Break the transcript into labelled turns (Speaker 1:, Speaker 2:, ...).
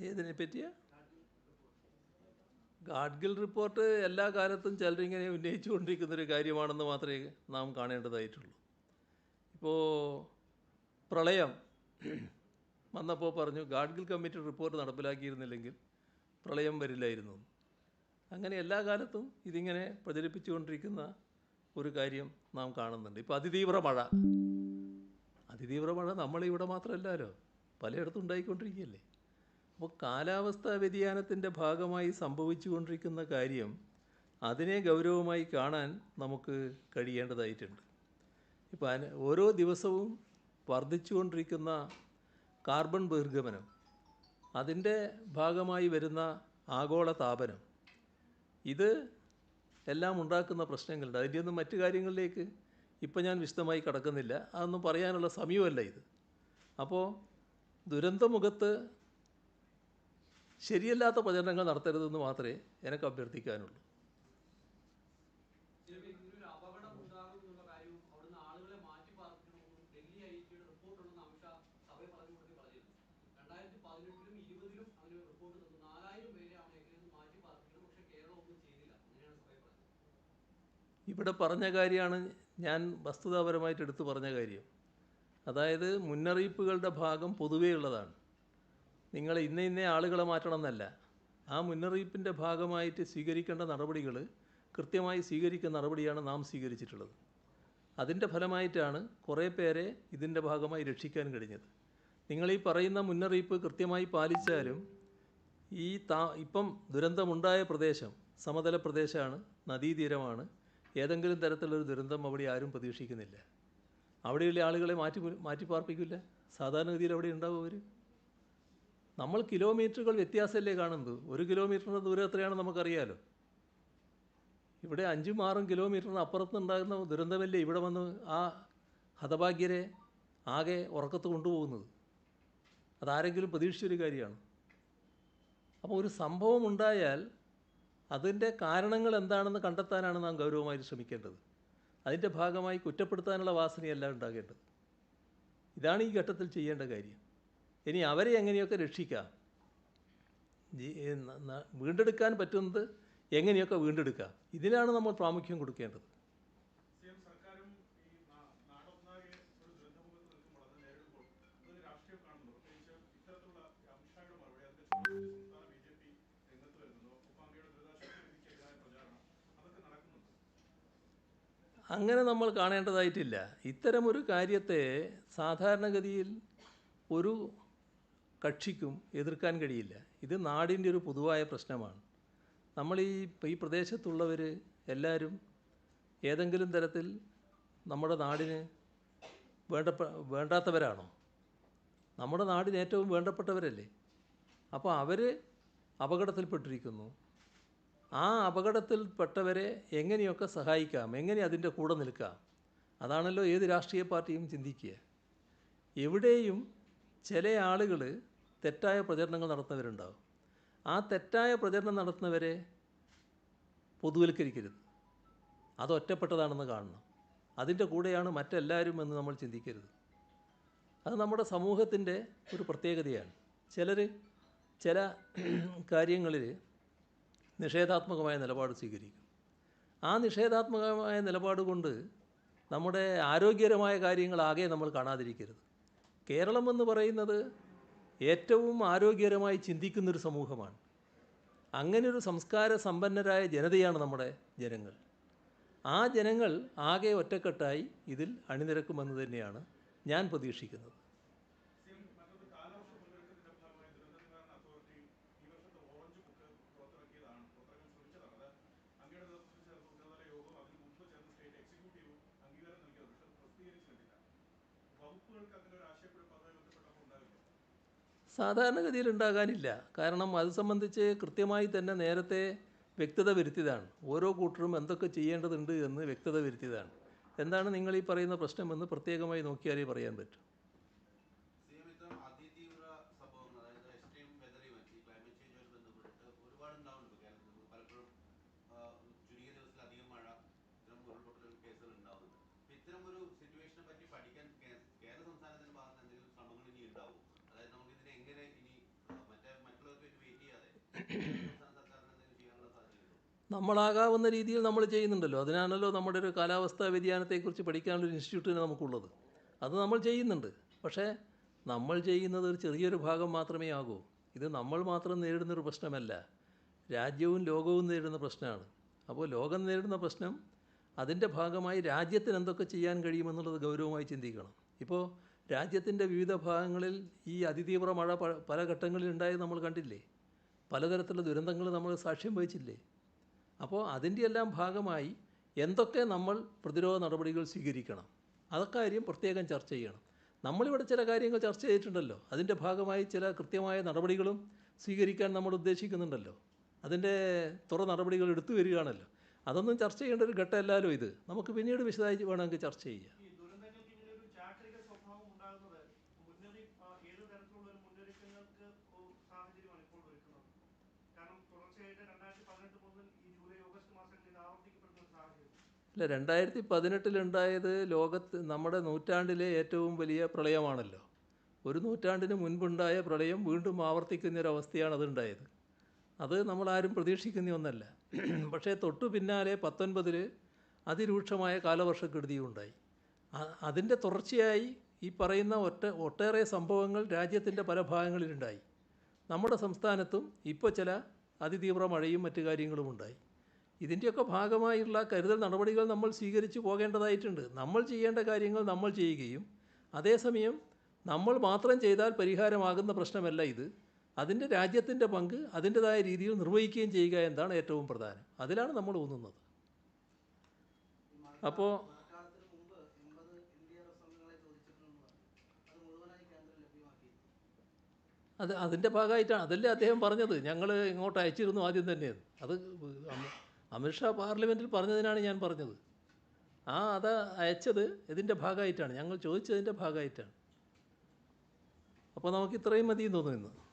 Speaker 1: ഏതിനെ പറ്റിയ?
Speaker 2: ഗാഡ്ഗിൽ റിപ്പോർട്ട്.
Speaker 1: എല്ലാ കാലത്തും ചിലരിങ്ങനെ ഉന്നയിച്ചുകൊണ്ടിരിക്കുന്നൊരു കാര്യമാണെന്ന് മാത്രമേ നാം കാണേണ്ടതായിട്ടുള്ളൂ. ഇപ്പോൾ പ്രളയം വന്നപ്പോൾ പറഞ്ഞു ഗാഡ്ഗിൽ കമ്മിറ്റി റിപ്പോർട്ട് നടപ്പിലാക്കിയിരുന്നില്ലെങ്കിൽ പ്രളയം വരില്ലായിരുന്നു. അങ്ങനെ എല്ലാ കാലത്തും ഇതിങ്ങനെ പ്രചരിപ്പിച്ചുകൊണ്ടിരിക്കുന്ന ഒരു കാര്യം നാം കാണുന്നുണ്ട്. ഇപ്പോൾ അതിതീവ്ര മഴ. അതിതീവ്ര മഴ നമ്മളിവിടെ മാത്രമല്ലല്ലോ പലയിടത്തും ഉണ്ടായിക്കൊണ്ടിരിക്കുകയല്ലേ? അപ്പോൾ കാലാവസ്ഥാ വ്യതിയാനത്തിന്റെ ഭാഗമായി സംഭവിച്ചുകൊണ്ടിരിക്കുന്ന കാര്യം അതിനെ ഗൗരവമായി കാണാൻ നമുക്ക് കഴിയേണ്ടതായിട്ടുണ്ട്. ഇപ്പോൾ അന- ഓരോ ദിവസവും വർദ്ധിച്ചുകൊണ്ടിരിക്കുന്ന കാർബൺ ബഹിർഗമനം അതിന്റെ ഭാഗമായി വരുന്ന ആഗോള താപനം ഇത് എല്ലാം ഉണ്ടാക്കുന്ന പ്രശ്നങ്ങളുണ്ട്. അതിന്റെ ഒന്നും മറ്റു കാര്യങ്ങളിലേക്ക് ഇപ്പം ഞാൻ വിശദമായി കടക്കുന്നില്ല. അതൊന്നും പറയാനുള്ള സമയമല്ല ഇത്. അപ്പോൾ ദുരന്തമുഖത്ത് ശരിയല്ലാത്ത പ്രചരണങ്ങൾ നടത്തരുതെന്ന് മാത്രമേ എനിക്ക് അഭ്യർത്ഥിക്കാനുള്ളൂ. ഇവിടെ പറഞ്ഞ കാര്യമാണ് ഞാൻ വസ്തുതാപരമായിട്ട് എടുത്തു പറഞ്ഞ കാര്യം. അതായത് മുന്നറിയിപ്പുകളുടെ ഭാഗം പൊതുവേ ഉള്ളതാണ്. നിങ്ങൾ ഇന്ന ഇന്ന ആളുകളെ മാറ്റണം എന്നല്ല. ആ മുന്നറിയിപ്പിന്റെ ഭാഗമായിട്ട് സ്വീകരിക്കേണ്ട നടപടികൾ കൃത്യമായി സ്വീകരിക്കുന്ന നടപടിയാണ് നാം സ്വീകരിച്ചിട്ടുള്ളത്. അതിന്റെ ഫലമായിട്ടാണ് കുറേ പേരെ ഇതിന്റെ ഭാഗമായി രക്ഷിക്കാൻ കഴിഞ്ഞത്. നിങ്ങൾ ഈ പറയുന്ന മുന്നറിയിപ്പ് കൃത്യമായി പാലിച്ചാലും ഈ താ ഇപ്പം ദുരന്തമുണ്ടായ പ്രദേശം സമതല പ്രദേശമാണ് നദീതീരമാണ് ഏതെങ്കിലും തരത്തിലൊരു ദുരന്തം അവിടെ ആരും പ്രതീക്ഷിക്കുന്നില്ല. അവിടെയുള്ള ആളുകളെ മാറ്റി മാറ്റി പാർപ്പിക്കില്ല സാധാരണഗതിയിൽ അവിടെ ഉണ്ടാവും അവർ നമ്മൾ കിലോമീറ്ററുകൾ വ്യത്യാസമല്ലേ കാണുന്നത്? ഒരു കിലോമീറ്ററിന്റെ ദൂരം എത്രയാണെന്ന് നമുക്കറിയാലോ. ഇവിടെ അഞ്ചും ആറും കിലോമീറ്ററിന് അപ്പുറത്തുണ്ടാകുന്ന ദുരന്തമല്ലേ ഇവിടെ വന്ന് ആ ഹതഭാഗ്യരെ ആകെ ഉറക്കത്ത് കൊണ്ടുപോകുന്നത്? അതാരെങ്കിലും പ്രതീക്ഷിച്ചൊരു കാര്യമാണ്. അപ്പോൾ ഒരു സംഭവം ഉണ്ടായാൽ അതിന്റെ കാരണങ്ങൾ എന്താണെന്ന് കണ്ടെത്താനാണ് നാം ഗൗരവമായി ശ്രമിക്കേണ്ടത്. അതിന്റെ ഭാഗമായി കുറ്റപ്പെടുത്താനുള്ള വാസനയല്ല ഉണ്ടാകേണ്ടത്. ഇതാണ് ഈ ഘട്ടത്തിൽ ചെയ്യേണ്ട കാര്യം. ഇനി അവരെ എങ്ങനെയൊക്കെ രക്ഷിക്കാം? വീണ്ടെടുക്കാൻ പറ്റുന്നത് എങ്ങനെയൊക്കെ വീണ്ടെടുക്കാം? ഇതിനാണ് നമ്മൾ പ്രാമുഖ്യം കൊടുക്കേണ്ടത്. അങ്ങനെ നമ്മൾ കാണേണ്ടതായിട്ടില്ല. ഇത്തരമൊരു കാര്യത്തെ സാധാരണഗതിയിൽ ഒരു കക്ഷിക്കും എതിർക്കാൻ കഴിയില്ല. ഇത് നാടിന്റെ ഒരു പൊതുവായ പ്രശ്നമാണ്. നമ്മൾ ഈ ഈ പ്രദേശത്തുള്ളവർ എല്ലാവരും ഏതെങ്കിലും തരത്തിൽ നമ്മുടെ നാടിന് വേണ്ട വേണ്ടാത്തവരാണോ? നമ്മുടെ നാടിന് ഏറ്റവും വേണ്ടപ്പെട്ടവരല്ലേ? അപ്പോൾ അവർ അപകടത്തിൽപ്പെട്ടിരിക്കുന്നു. ആ അപകടത്തിൽപ്പെട്ടവരെ എങ്ങനെയൊക്കെ സഹായിക്കാം എങ്ങനെ അതിന്റെ കൂടെ നിൽക്കാം അതാണല്ലോ ഏത് രാഷ്ട്രീയ പാർട്ടിയും ചിന്തിക്കുക. എവിടെയും ചില ആളുകൾ തെറ്റായ പ്രചരണങ്ങൾ നടത്തുന്നവരുണ്ടാവും. ആ തെറ്റായ പ്രചരണം നടത്തുന്നവരെ പൊതുവൽക്കരിക്കരുത്. അത് ഒറ്റപ്പെട്ടതാണെന്ന് കാണണം. അതിന്റെ കൂടെയാണ് മറ്റെല്ലാവരും എന്ന് നമ്മൾ ചിന്തിക്കരുത്. അത് നമ്മുടെ സമൂഹത്തിന്റെ ഒരു പ്രത്യേകതയാണ്. ചിലർ ചില കാര്യങ്ങളിൽ നിഷേധാത്മകമായ നിലപാട് സ്വീകരിക്കും. ആ നിഷേധാത്മകമായ നിലപാട് കൊണ്ട് നമ്മുടെ ആരോഗ്യകരമായ കാര്യങ്ങളാകെ നമ്മൾ കാണാതിരിക്കരുത്. കേരളം എന്ന് പറയുന്നത് ഏറ്റവും ആരോഗ്യകരമായി ചിന്തിക്കുന്നൊരു സമൂഹമാണ്. അങ്ങനെയൊരു സംസ്കാര സമ്പന്നരായ ജനതയാണ് നമ്മുടെ ജനങ്ങൾ. ആ ജനങ്ങൾ ആകെ ഒറ്റക്കെട്ടായി ഇതിൽ അണിനിരക്കുമെന്ന് തന്നെയാണ് ഞാൻ പ്രതീക്ഷിക്കുന്നത്. സാധാരണഗതിയിൽ ഉണ്ടാകാനില്ല കാരണം അത് സംബന്ധിച്ച് കൃത്യമായി തന്നെ നേരത്തെ വ്യക്തത വരുത്തിയതാണ്. ഓരോ കൂട്ടരും എന്തൊക്കെ ചെയ്യേണ്ടതുണ്ട് എന്ന് വ്യക്തത വരുത്തിയതാണ്. എന്താണ് നിങ്ങൾ ഈ പറയുന്ന പ്രശ്നമെന്ന് പ്രത്യേകമായി നോക്കിയാലേ പറയാൻ പറ്റും. നമ്മളാകാവുന്ന രീതിയിൽ നമ്മൾ ചെയ്യുന്നുണ്ടല്ലോ. അതിനാണല്ലോ നമ്മുടെ ഒരു കാലാവസ്ഥാ വ്യതിയാനത്തെക്കുറിച്ച് പഠിക്കാനൊരു ഇൻസ്റ്റിറ്റ്യൂട്ടിന് നമുക്കുള്ളത്. അത് നമ്മൾ ചെയ്യുന്നുണ്ട്. പക്ഷേ നമ്മൾ ചെയ്യുന്നത് ഒരു ചെറിയൊരു ഭാഗം മാത്രമേ ആകൂ. ഇത് നമ്മൾ മാത്രം നേരിടുന്നൊരു പ്രശ്നമല്ല. രാജ്യവും ലോകവും നേരിടുന്ന പ്രശ്നമാണ്. അപ്പോൾ ലോകം നേരിടുന്ന പ്രശ്നം അതിന്റെ ഭാഗമായി രാജ്യത്തിന് എന്തൊക്കെ ചെയ്യാൻ കഴിയുമെന്നുള്ളത് ഗൗരവമായി ചിന്തിക്കണം. ഇപ്പോൾ രാജ്യത്തിന്റെ വിവിധ ഭാഗങ്ങളിൽ ഈ അതിതീവ്ര മഴ പല ഘട്ടങ്ങളിൽ ഉണ്ടായത് നമ്മൾ കണ്ടില്ലേ? പലതരത്തിലുള്ള ദുരന്തങ്ങൾ നമ്മൾ സാക്ഷ്യം വഹിച്ചില്ലേ? അപ്പോൾ അതിന്റെ എല്ലാം ഭാഗമായി എന്തൊക്കെ നമ്മൾ പ്രതിരോധ നടപടികൾ സ്വീകരിക്കണം? അതക്കാര്യം പ്രത്യേകം ചർച്ച ചെയ്യണം. നമ്മളിവിടെ ചില കാര്യങ്ങൾ ചർച്ച ചെയ്തിട്ടുണ്ടല്ലോ. അതിന്റെ ഭാഗമായി ചില കൃത്യമായ നടപടികളും സ്വീകരിക്കാൻ നമ്മൾ ഉദ്ദേശിക്കുന്നുണ്ടല്ലോ. അതിന്റെ തുറ നടപടികൾ എടുത്തു വരികയാണല്ലോ. അതൊന്നും ചർച്ച ചെയ്യേണ്ട ഒരു ഘട്ടമല്ലല്ലോ ഇത്. നമുക്ക് പിന്നീട് വിശദമായി വേണമെങ്കിൽ ചർച്ച ചെയ്യാം.
Speaker 3: കാരണം മുതൽ ഈ ജൂലൈ ഓഗസ്റ്റ് മാസങ്ങളിൽ ഇത് ആവർത്തിക്കപ്പെടുന്ന ഒരു
Speaker 1: ഇല്ല രണ്ടായിരത്തി പതിനെട്ടിലുണ്ടായത് ലോകത്ത് നമ്മുടെ നൂറ്റാണ്ടിലെ ഏറ്റവും വലിയ പ്രളയമാണല്ലോ. ഒരു നൂറ്റാണ്ടിന് മുൻപുണ്ടായ പ്രളയം വീണ്ടും ആവർത്തിക്കുന്നൊരവസ്ഥയാണ് അതുണ്ടായത്. അത് നമ്മളാരും പ്രതീക്ഷിക്കുന്ന ഒന്നല്ല. പക്ഷേ തൊട്ടു പിന്നാലെ പത്തൊൻപതിൽ അതിരൂക്ഷമായ കാലവർഷക്കെടുതിയും ഉണ്ടായി അതിന്റെ തുടർച്ചയായി ഈ പറയുന്ന ഒറ്റ ഒട്ടേറെ സംഭവങ്ങൾ രാജ്യത്തിന്റെ പല ഭാഗങ്ങളിലുണ്ടായി. നമ്മുടെ സംസ്ഥാനത്തും ഇപ്പോൾ ചില അതിതീവ്ര മഴയും മറ്റു കാര്യങ്ങളും ഉണ്ടായി ഇതിന്റെയൊക്കെ ഭാഗമായുള്ള കരുതൽ നടപടികൾ നമ്മൾ സ്വീകരിച്ചു പോകേണ്ടതായിട്ടുണ്ട്. നമ്മൾ ചെയ്യേണ്ട കാര്യങ്ങൾ നമ്മൾ ചെയ്യുകയും അതേസമയം നമ്മൾ മാത്രം ചെയ്താൽ പരിഹാരമാകുന്ന പ്രശ്നമല്ല ഇത്. അതിന്റെ രാജ്യത്തിന്റെ പങ്ക് അതിന്റെതായ രീതിയിൽ നിർവഹിക്കുകയും ചെയ്യുക എന്നതാണ് ഏറ്റവും പ്രധാനം. അതിലാണ് നമ്മൾ ഊന്നുന്നത്. അപ്പോൾ
Speaker 4: അത്
Speaker 1: അതിന്റെ ഭാഗമായിട്ടാണ്. അതല്ലേ അദ്ദേഹം പറഞ്ഞത്. ഞങ്ങൾ ഇങ്ങോട്ട് അയച്ചിരുന്നു ആദ്യം തന്നെ അത് അമിത്ഷാ പാർലമെന്റിൽ പറഞ്ഞതിനാണ് ഞാൻ പറഞ്ഞത്. ആ അത് അയച്ചത് ഇതിന്റെ ഭാഗമായിട്ടാണ്. ഞങ്ങൾ ചോദിച്ചതിന്റെ ഭാഗമായിട്ടാണ്. അപ്പോൾ നമുക്ക് ഇത്രയും എന്ന് തോന്നുന്നു